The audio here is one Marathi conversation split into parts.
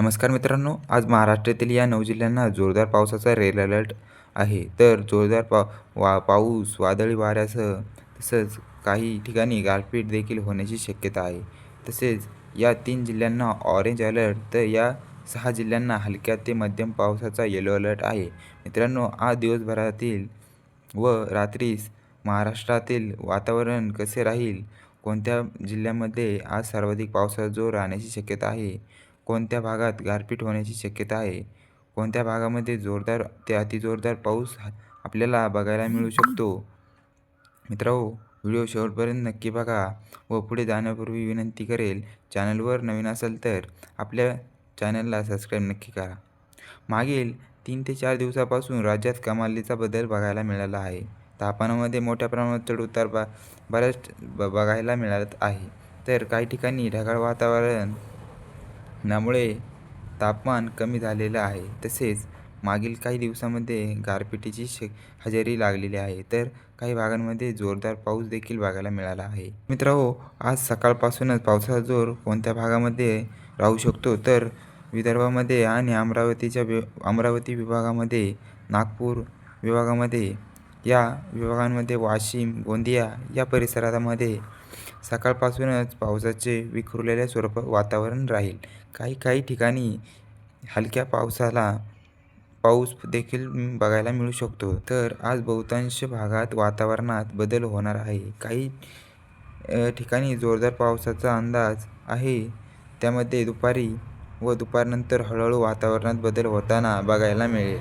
नमस्कार मित्रांनो आज महाराष्ट्रातील या नऊ जिल्ह्यांना जोरदार पावसाचा रेड अलर्ट आहे. तर जोरदार पा वा पाऊस वादळी वाऱ्यासह तसंच काही ठिकाणी गारपीट देखील होण्याची शक्यता आहे. तसेच या तीन जिल्ह्यांना ऑरेंज अलर्ट तर या सहा जिल्ह्यांना हलक्या ते मध्यम पावसाचा येलो अलर्ट आहे. मित्रांनो आज दिवसभरातील व रात्रीस महाराष्ट्रातील वातावरण कसे राहील? कोणत्या जिल्ह्यामध्ये आज सर्वाधिक पावसाचा जोर राहण्याची शक्यता आहे? कोणत्या भागात गारपीट होण्याची शक्यता आहे? कोणत्या भागामध्ये जोरदार ते अतिजोरदार पाऊस आपल्याला बघायला मिळू शकतो? मित्रांनो व्हिडिओ शेवटपर्यंत नक्की बघा व पुढे जाण्यापूर्वी विनंती करेल चॅनलवर नवीन असेल तर आपल्या चॅनलला सबस्क्राईब नक्की करा. मागील तीन ते चार दिवसापासून राज्यात कमालीचा बदल बघायला मिळाला आहे. तापमानामध्ये मोठ्या प्रमाणात चढउतार बा बऱ्याच ब बघायला मिळत आहे. तर काही ठिकाणी ढगाळ वातावरण त्यामुळे तापमान कमी झालेलं आहे. तसेच मागील काही दिवसामध्ये गारपिटीची श हजेरी लागलेली आहे. तर काही भागांमध्ये जोरदार पाऊस देखील बघायला मिळाला आहे. मित्रांनो हो, आज सकाळपासूनच पावसाचा जोर कोणत्या भागामध्ये राहू शकतो? तर विदर्भामध्ये आणि अमरावतीच्या वि अमरावती विभागामध्ये नागपूर विभागामध्ये या विभागांमध्ये वाशिम गोंदिया या परिसरामध्ये सकाळपासूनच पावसाचे विखुरलेल्या स्वरूपात वातावरण राहील. काही काही ठिकाणी हलक्या पावसाला पाऊस देखील बघायला मिळू शकतो. तर आज बहुतांश भागात वातावरणात बदल होणार आहे. काही ठिकाणी जोरदार पावसाचा अंदाज आहे. त्यामध्ये दुपारी व दुपारनंतर हळूहळू वातावरणात बदल होताना बघायला मिळेल.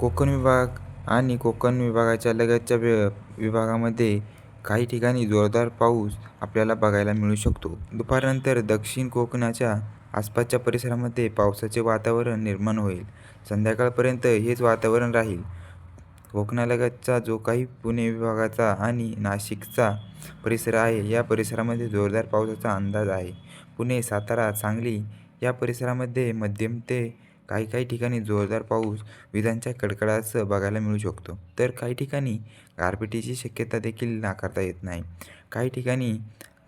कोकण विभाग आणि कोकण विभागाच्या लगतच्या विभागामध्ये काही ठिकाणी जोरदार पाऊस आपल्याला बघायला मिळू शकतो. दुपारनंतर दक्षिण कोकणाच्या आसपासच्या परिसरामध्ये पावसाचे वातावरण निर्माण होईल. संध्याकाळपर्यंत हेच वातावरण राहील. कोकणालगतचा जो काही पुणे विभागाचा आणि नाशिकचा परिसर आहे या परिसरामध्ये जोरदार पावसाचा अंदाज आहे. पुणे सातारा सांगली या परिसरामध्ये मध्यम ते काही काही ठिकाणी जोरदार पाऊस विजांच्या कडकडासह बघायला मिळू शकतो. तर काही ठिकाणी गारपिटीची शक्यता देखील नाकारता येत नाही. काही ठिकाणी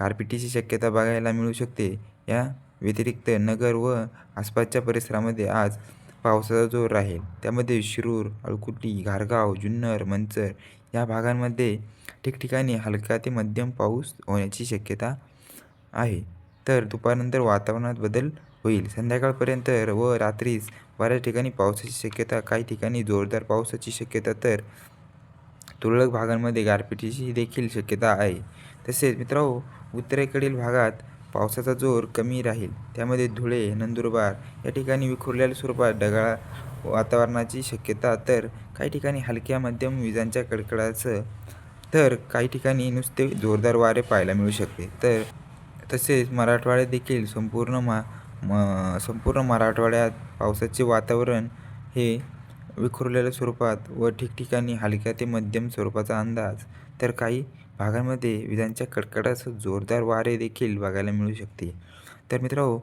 गारपिटीची शक्यता बघायला मिळू शकते. या व्यतिरिक्त नगर व आसपासच्या परिसरामध्ये आज पावसाचा जोर राहील त्यामध्ये शिरूर अळकुटी घारगाव जुन्नर मंचर या भागांमध्ये ठिकठिकाणी हलका ते मध्यम पाऊस होण्याची शक्यता आहे. तर दुपारनंतर वातावरणात बदल होईल. संध्याकाळपर्यंत व रात्रीस बऱ्याच ठिकाणी पावसाची शक्यता काही ठिकाणी जोरदार पावसाची शक्यता तर तुरळक भागांमध्ये गारपिटीची देखील शक्यता आहे. तसेच मित्रांनो उत्तरेकडील भागात पावसाचा जोर कमी राहील. त्यामध्ये धुळे नंदुरबार या ठिकाणी विखुरलेल्या स्वरूपात ढगाळ वातावरणाची शक्यता तर काही ठिकाणी हलक्या मध्यम विजांच्या कडकडाचं तर काही ठिकाणी नुसते जोरदार वारे पाहायला मिळू शकते. तर तसेच मराठवाड्यात देखील संपूर्ण मा म संपूर्ण मराठवाड्यात पावसाचे वातावरण हे विखुरलेल्या स्वरूपात व ठिकठिकाणी हलक्या ते मध्यम स्वरूपाचा अंदाज तर काही भागांमध्ये विजांच्या कडकडासह जोरदार वारे देखील बघायला मिळू शकते. तर मित्रांनो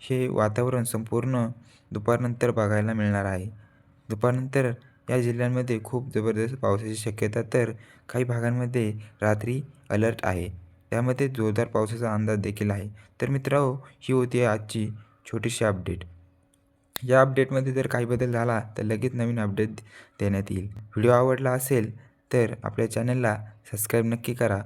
हे वातावरण संपूर्ण दुपारनंतर बघायला मिळणार आहे. दुपारनंतर या जिल्ह्यांमध्ये खूप जबरदस्त पावसाची शक्यता तर काही भागांमध्ये रात्री अलर्ट आहे. त्यामध्ये जोरदार पावसाचा अंदाज देखील आहे. तर मित्रांनो ही होती आजची छोटीशी अपडेट. या अपडेटमध्ये जर काही बदल झाला तर लगेच नवीन अपडेट देण्यात येईल. व्हिडिओ आवडला असेल तर आपल्या चॅनलला सबस्क्राईब नक्की करा.